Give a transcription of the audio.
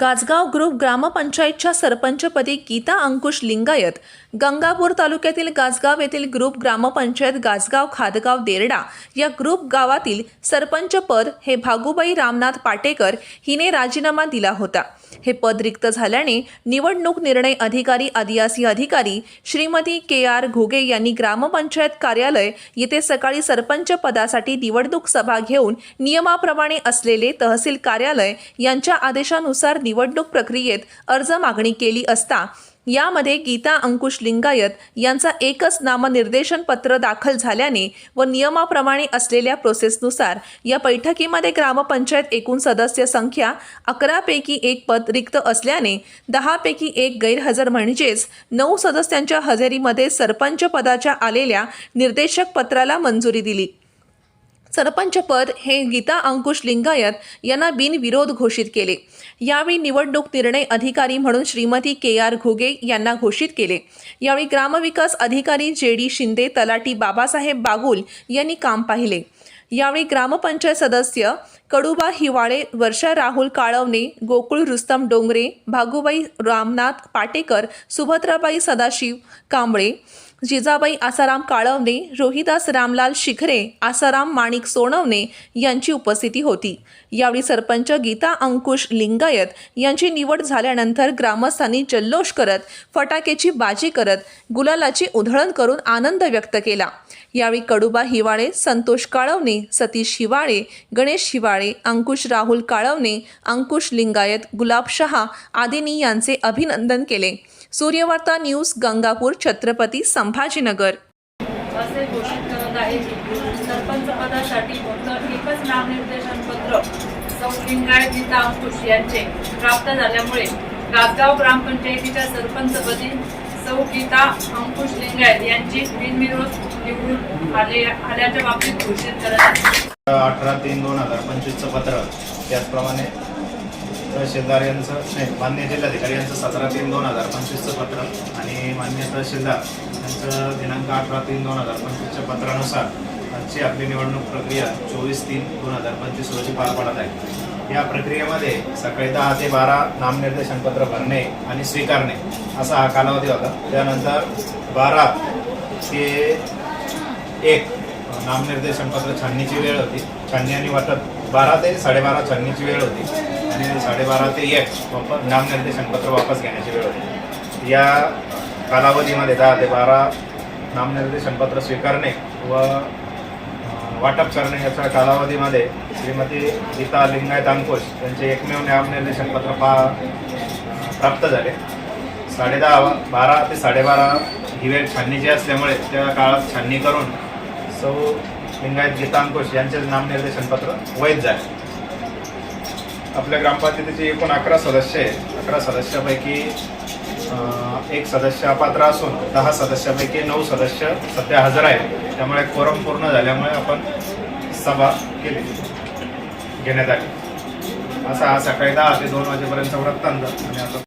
गाजगाव group ग्रामपंचायतच्या सरपंचपदी गीता अंकुश लिंगायत गंगापूर तालुक्यातील गाजगाव येथील ग्रुप ग्रामपंचायत गाजगाव खादगाव देरडा या ग्रुप गावातील सरपंच पद हे भागुबाई रामनाथ पाटेकर हिने राजीनामा दिला होता. हे पद रिक्त झाल्याने निवडणूक निर्णय अधिकारी आदिवासी अधिकारी श्रीमती के आर घुगे यांनी ग्रामपंचायत कार्यालय येथे सकाळी सरपंच पदासाठी निवडणूक सभा घेऊन नियमाप्रमाणे असलेले तहसील कार्यालय यांच्या आदेशानुसार निवडणूक प्रक्रियेत अर्ज मागणी केली असता यामध्ये गीता अंकुश लिंगायत यांचा एकच नामनिर्देशन पत्र दाखल झाल्याने व नियमाप्रमाणे असलेल्या प्रोसेसनुसार या बैठकीमध्ये ग्रामपंचायत एकूण सदस्य संख्या अकरापैकी एक पद रिक्त असल्याने दहापैकी एक गैरहजर म्हणजेच नऊ सदस्यांच्या हजेरीमध्ये सरपंच पदाच्या आलेल्या निर्देशक पत्राला मंजुरी दिली. सरपंच पद हे गीता अंकुश लिंगायत यांना बिनविरोध घोषित केले. यावेळी निवडणूक निर्णय अधिकारी म्हणून श्रीमती के आर घुगे यांना घोषित केले. यावेळी ग्रामविकास अधिकारी जे डी शिंदे तलाटी बाबासाहेब बागुल यांनी काम पाहिले. यावेळी ग्रामपंचायत सदस्य कडुबा हिवाळे वर्षा राहुल काळवणे गोकुळ रुस्तम डोंगरे भागुबाई रामनाथ पाटेकर सुभद्राबाई सदाशिव कांबळे जिजाबाई आसाराम काळवणे रोहिदास रामलाल शिखरे आसाराम माणिक सोनवणे यांची उपस्थिती होती. यावेळी सरपंच गीता अंकुश लिंगायत यांची निवड झाल्यानंतर ग्रामस्थांनी जल्लोष करत फटाक्याची बाजी करत गुलालाची उधळण करून आनंद व्यक्त केला. यावेळी कडुबा हिवाळे संतोष काळवणे सतीश हिवाळे गणेश हिवाळे अंकुश राहुल काळवणे अंकुश लिंगायत गुलाब शहा आदींनी यांचे अभिनंदन केले. सूर्यवार्ता न्यूज गंगापूर छत्रपती संभाजीनगर. असे घोषित करत आहे की सरपंच पदासाठी फक्त एकच नामनिर्देशन पत्र सौ लिंगायत गीता अंकुश यांचे प्राप्त झाल्यामुळे गाजगाव ग्रामपंचायतीच्या सरपंचपदी सौ गीता अंकुश लिंगायत यांची बिनविरोध निवडून आले आल्याच्या बाबतीत घोषित करत आहे. अठरा तीन दोन हजार पंचवीसचं पत्र त्याचप्रमाणे तहसीलदार यांचं नाही मान्य जिल्हाधिकारी यांचं सतरा तीन दोन हजार पंचवीसचं पत्र आणि मान्य तहसीलदार यांचं दिनांक अठरा तीन दोन हजार पंचवीसच्या पत्रानुसार आजची आपली निवडणूक प्रक्रिया चोवीस तीन दोन हजार पंचवीस रोजी पार पडत आहे. या प्रक्रियेमध्ये सकाळी दहा ते बारा नामनिर्देशनपत्र भरणे आणि स्वीकारणे असा हा कालावधी होता. त्यानंतर बारा ते एक नामनिर्देशनपत्र छाननीची वेळ होती. छाननी आणि वाटप बारा ते साडेबारा छाननीची वेळ होती. आणि साडेबारा ते एक वापस नामनिर्देशन पत्र वापस घेण्याची वेळ होती. या कालावधीमध्ये दहा ते बारा नामनिर्देशन पत्र स्वीकारणे व वाटप करणे याच्या कालावधीमध्ये श्रीमती गीता लिंगायत अंकुश यांचे एकमेव नामनिर्देशन पत्र पा प्राप्त झाले. साडेदहा बारा ते साडेबारा ही वेळ छाननीची असल्यामुळे त्या काळात छाननी करून सौ लिंगायत गीता अंकुश यांचे नामनिर्देशन पत्र वैध झाले. आपल्या ग्रामपंचायतीचे एकूण अकरा सदस्य आहेत. अकरा सदस्यापैकी एक सदस्य अपात्र असून दहा सदस्यापैकी नऊ सदस्य सध्या हजर आहेत. त्यामुळे कोरम पूर्ण झाल्यामुळे आपण सभा केली. घेण्यात आली. असा हा सकाळी दहा ते दोन वाजेपर्यंत वृत्तांत. आणि आता